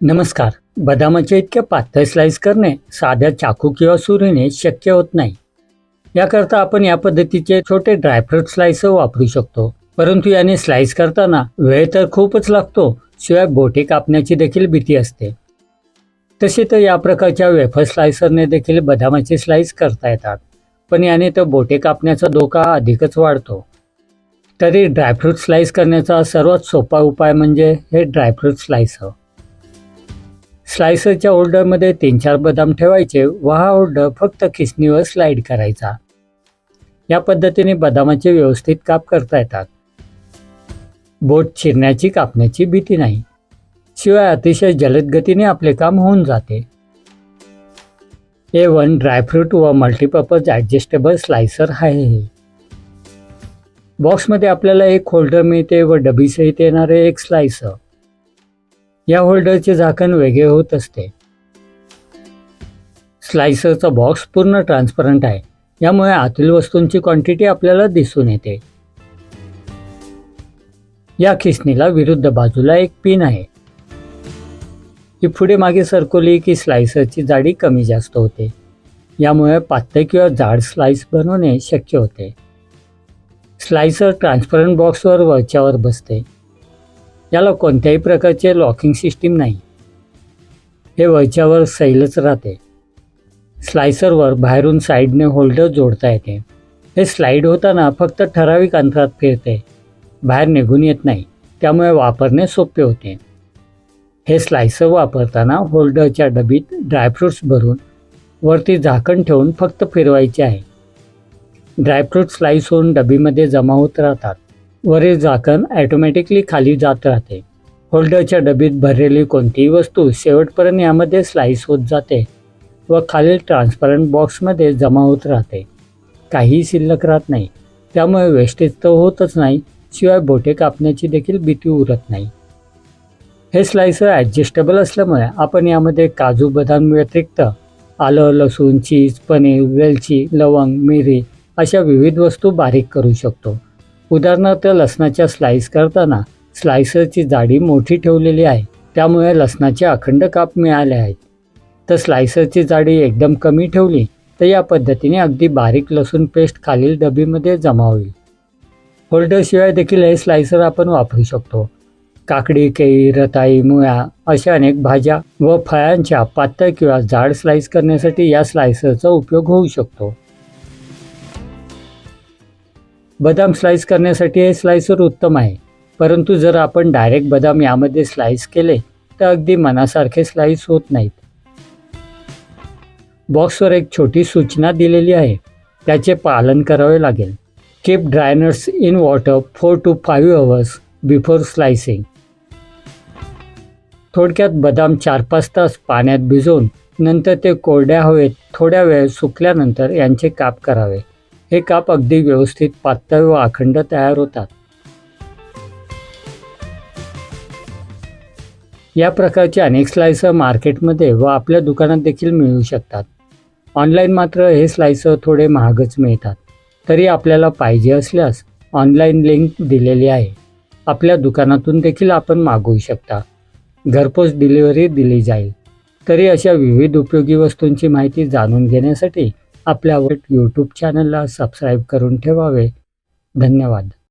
नमस्कार. बदामाच्या इतक्या पातळ स्लाइस करणे साध्या चाकू किंवा सुरीने शक्य होत नाही. याकरता आपण या पद्धतीचे छोटे ड्रायफ्रूट स्लाइस वापरू शकतो. परंतु याने स्लाइस करताना वेळ तर खूपच लागतो शिवाय बोटे कापण्याची देखील भीती असते. तसे तर या प्रकारच्या वेफर स्लायसरने देखील बदामाचे स्लाइस करता येतात पण याने तर बोटे कापण्याचा धोका अधिकच वाढतो. तरी ड्रायफ्रूट स्लाइस करण्याचा सर्वात सोपा उपाय म्हणजे हे ड्रायफ्रूट स्लायसर स्लायसरच्या होल्डरमध्ये तीन चार बदाम ठेवायचे व हा होल्डर फक्त खिसणीवर स्लाईड करायचा. या पद्धतीने बदामाचे व्यवस्थित काप करता येतात. बोट चिरण्याची कापण्याची भीती नाही. शिवाय अतिशय जलद गतीने आपले काम होऊन जाते. ए वन ड्रायफ्रूट व मल्टीपर्पज ॲडजस्टेबल स्लायसर आहे हे. बॉक्समध्ये आपल्याला एक होल्डर मिळते व डबीसहित येणारे एक स्लायसर या होल्डरचे झाकण वेगळे होत असते. स्लायसरचा बॉक्स पूर्ण ट्रान्सपरंट आहे. यामुळे आतील वस्तूंची क्वांटिटी आपल्याला दिसून येते. या खिसणीला विरुद्ध बाजूला एक पिन आहे. ही पुढे मागे सरकवली की स्लायसरची जाडी कमी जास्त होते. यामुळे पातळ किंवा जाड स्लाइस बनवणे शक्य होते. स्लायसर ट्रान्सपरंट बॉक्सवर वरच्यावर बसते. याला कोणत्याही प्रकारचे लॉकिंग सिस्टीम नाही. हे वरच्यावर सैलच राहते. स्लायसरवर बाहेरून साईडने होल्डर जोडता येते. हे स्लाईड होताना फक्त ठराविक अंतरात फिरते. बाहेर निघून येत नाही. त्यामुळे वापरणे सोपे होते. हे स्लायसर वापरताना होल्डरच्या डबीत ड्रायफ्रूट्स भरून वरती झाकण ठेवून फक्त फिरवायचे आहे. ड्रायफ्रूट स्लाईस होऊन डबीमध्ये जमा होत राहतात. वरील झाकण ॲटोमॅटिकली खाली जात राहते. होल्डरच्या डबीत भरलेली कोणतीही वस्तू शेवटपर्यंत यामध्ये स्लाईस होत जाते व खालील ट्रान्सपरंट बॉक्समध्ये जमा होत राहते. काहीही शिल्लक राहत नाही. त्यामुळे वेस्टेज तर होतच नाही शिवाय बोटे कापण्याची देखील भीती उरत नाही. हे स्लायसर ॲडजस्टेबल असल्यामुळे आपण यामध्ये काजू बदाम व्यतिरिक्त आलं लसूण चीज पनीर वेलची लवंग मिरी अशा विविध वस्तू बारीक करू शकतो. उदाहरणार्थ लसणाच्या स्लाईस करताना स्लायसरची जाडी मोठी ठेवलेली आहे त्यामुळे लसणाचे अखंड काप मिळाले आहेत. तर स्लायसरची जाडी एकदम कमी ठेवली तर या पद्धतीने अगदी बारीक लसूण पेस्ट खालील डबीमध्ये जमा होईल. होल्डरशिवाय देखील हे स्लायसर आपण वापरू शकतो. काकडी केळी रताई मुळा अशा अनेक भाज्या व फळांच्या पातळ किंवा जाड स्लाईस करण्यासाठी या स्लायसरचा उपयोग होऊ शकतो. बदाम स्लाइस करण्यासाठी हे स्लाईसर उत्तम आहे. परंतु जर आपण डायरेक्ट बदाम यामध्ये स्लाइस केले तर अगदी मनासारखे स्लाइस होत नाहीत. बॉक्सवर एक छोटी सूचना दिलेली आहे. त्याचे पालन करावे लागेल. Keep dry nuts in water four to five hours before slicing थोडक्यात बदाम चार पाच तास पाण्यात भिजवून नंतर ते कोरड्या हवेत थोड्या वेळ सुकल्यानंतर यांचे काप करावे. हे काप अगदी व्यवस्थित पातळ व अखंड तयार होतात. या प्रकारचे अनेक स्लायसर मार्केटमध्ये व आपल्या दुकानात देखील मिळू शकतात. ऑनलाईन मात्र हे स्लायसर थोडे महागच मिळतात. तरी आपल्याला पाहिजे असल्यास ऑनलाईन लिंक दिलेली आहे. आपल्या दुकानातून देखील आपण मागवू शकता. घरपोच डिलिव्हरी दिली जाईल. तरी अशा विविध उपयोगी वस्तूंची माहिती जाणून घेण्यासाठी आपल्या यूट्यूब चॅनलला सबस्क्राईब करून ठेवावे. धन्यवाद.